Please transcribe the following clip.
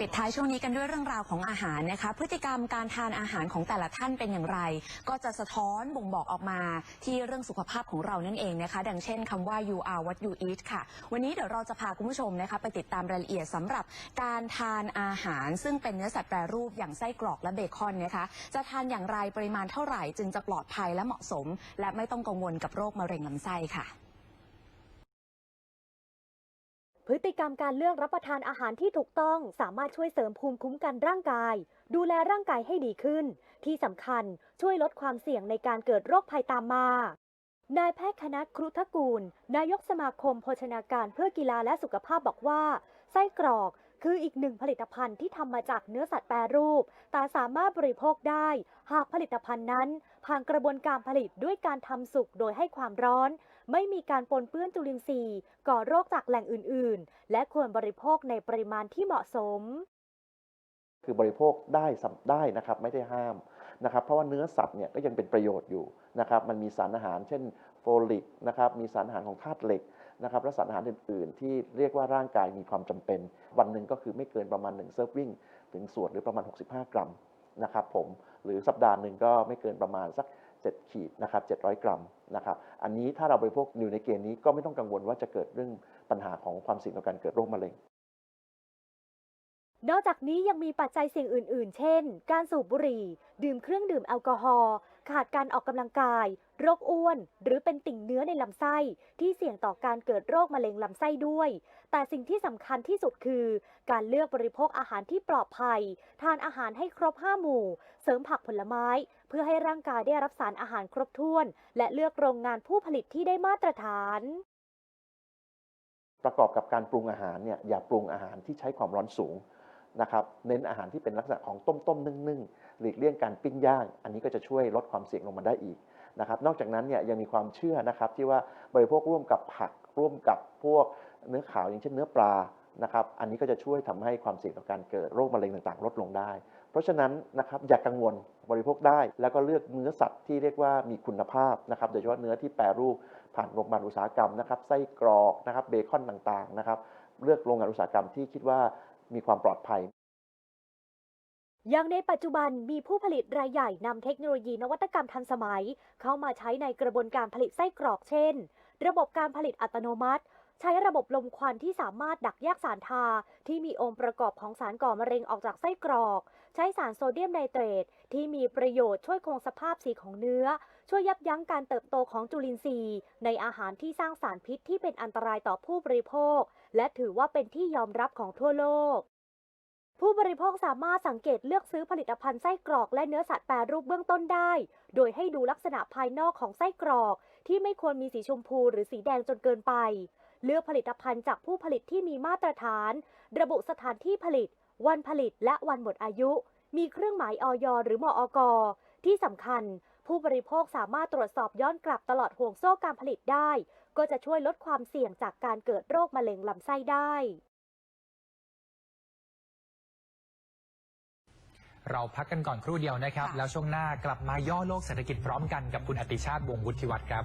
ปิดท้ายช่วงนี้กันด้วยเรื่องราวของอาหารนะคะ พฤติกรรมการทานอาหารของแต่ละท่านเป็นอย่างไร ก็จะสะท้อนบ่งบอกออกมาที่เรื่องสุขภาพของเรานั่นเองนะคะ ดังเช่นคำว่า you are what you eat ค่ะ วันนี้เดี๋ยวเราจะพาคุณผู้ชมนะคะ ไปติดตามรายละเอียดสำหรับการทานอาหาร ซึ่งเป็นเนื้อสัตว์แปรรูปอย่างไส้กรอกและเบคอนนะคะ จะทานอย่างไรปริมาณเท่าไหร่ จึงจะปลอดภัยและเหมาะสม และไม่ต้องกังวลกับโรคมะเร็งลำไส้ค่ะ พฤติกรรมการเลือกรับประทานอาหารที่ถูกต้องสามารถช่วยเสริมภูมิคุ้มกันร่างกาย ดูแลร่างกายให้ดีขึ้น ที่สำคัญช่วยลดความเสี่ยงในการเกิดโรคภัยตามมานายแพทย์คณะครุฑกูล นายกสมาคมโภชนาการเพื่อกีฬาและสุขภาพบอกว่า ไส้กรอก คืออีกหนึ่งผลิตภัณฑ์ที่ทำมาจากเนื้อสัตว์แปรรูป แต่สามารถบริโภคได้ หากผลิตภัณฑ์นั้น ผ่านกระบวนการผลิตด้วยการทำสุกโดยให้ความร้อน ไม่มีการปนเปื้อนจุลินทรีย์ ก่อโรคจากแหล่งอื่น ๆ และควรบริโภคในปริมาณที่เหมาะสม คือบริโภคได้สัมได้นะครับไม่ได้ห้ามนะครับเพราะว่าเนื้อสัตว์เนี่ยก็ยังเป็นประโยชน์อยู่นะครับมันมีสารอาหารเช่นโฟลิกนะครับมีสารอาหารของธาตุเหล็ก นะครับและสารอาหารอื่น ๆ ที่เรียกว่าร่างกายมีความจำเป็น วันหนึ่งก็คือไม่เกินประมาณ 1 เซิร์ฟวิ่ง ถึงส่วนหรือประมาณ 65 กรัมนะครับผมหรือสัปดาห์หนึ่งก็ไม่เกินประมาณสัก 7 ขีดนะครับ700 กรัมนะครับอันนี้ถ้าเราบริโภคอยู่ในเกณฑ์นี้ก็ไม่ต้องกังวลว่าจะเกิดเรื่องปัญหาของความเสี่ยงต่อการเกิดโรคมะเร็งนอกจากนี้ยังมีปัจจัยเสี่ยงอื่น ๆ เช่น การสูบบุหรี่ ดื่มเครื่องดื่มแอลกอฮอล์ ขาดการออกกำลังกาย โรคอ้วน หรือเป็นติ่งเนื้อในลำไส้ ที่เสี่ยงต่อการเกิดโรคมะเร็งลำไส้ด้วย แต่สิ่งที่สำคัญที่สุดคือ การเลือกบริโภคอาหารที่ปลอดภัย ทานอาหารให้ครบ5หมู่ เสริมผักผลไม้ เพื่อให้ร่างกายได้รับสารอาหารครบถ้วน และเลือกโรงงานผู้ผลิตที่ได้มาตรฐานประกอบกับการปรุงอาหารเนี่ยอย่าปรุงอาหารที่ใช้ความร้อนสูง นะครับเน้นอาหารที่เป็นลักษณะของต้มต้มนึ่งนึ่งๆหลีกเลี่ยงการปิ้งย่าง อันนี้ก็จะช่วยลดความเสี่ยงลงมาได้อีกนะครับนอกจากนั้นเนี่ยยังมีความเชื่อนะครับที่ว่าบริโภคร่วมกับผักร่วมกับพวกเนื้อขาวอย่างเช่นเนื้อปลานะครับอันนี้ก็จะช่วยทำให้ความเสี่ยงต่อการเกิดโรคมะเร็งต่างๆ ลดลงได้ เพราะฉะนั้นนะครับอย่ากกังวลบริโภคได้ แล้วก็เลือกเนื้อสัตว์ที่เรียกว่ามีคุณภาพนะครับโดยเฉพาะเนื้อที่แปรรูปผ่านโรงพยาบาลอุตสาหกรรมนะครับไส้กรอกนะครับเบคอนต่างๆนะครับเลือกโรงงานอุตสาหกรรมที่คิดว่ามีความปลอดภัย ย่างในปัจจุบันมีผู้ผลิตรายใหญ่นำเทคโนโลยีนวัตกรรมทันสมัย เข้ามาใช้ในกระบวนการผลิตไส้กรอกเช่น ระบบการผลิตอัตโนมัติ ใช้ระบบลมควันที่สามารถดักแยกสารทา ที่มีองค์ประกอบของสารก่อมะเร็งออกจากไส้กรอก ใช้สารโซเดียมไนเตรต ที่มีประโยชน์ช่วยคงสภาพสีของเนื้อ ช่วยยับยั้งการเติบโตของจุลินทรีย์ ในอาหารที่สร้างสารพิษที่เป็นอันตรายต่อผู้บริโภค และถือว่าเป็นที่ยอมรับของทั่วโลก ผู้บริโภคสามารถสังเกตเลือกซื้อผลิตภัณฑ์ไส้กรอกและเนื้อสัตว์แปรรูปเบื้องต้นได้ โดยให้ดูลักษณะภายนอกของไส้กรอก ที่ไม่ควรมีสีชมพูหรือสีแดงจนเกินไป เลือกผลิตภัณฑ์จากผู้ผลิตที่มีมาตรฐาน ระบุสถานที่ผลิต วันผลิตและวันหมดอายุ มีเครื่องหมายออยหรือมอกที่สำคัญ ผู้บริโภคสามารถตรวจสอบย้อนกลับตลอดห่วงโซ่การผลิตได้ ก็จะช่วยลดความเสี่ยงจากการเกิดโรคมะเร็งลำไส้ได้ เราพักกันก่อนครู่เดียวนะครับ แล้วช่วงหน้ากลับมาย่อโลกเศรษฐกิจพร้อมกันกับคุณอติชาติวงวุฒิวัตรครับ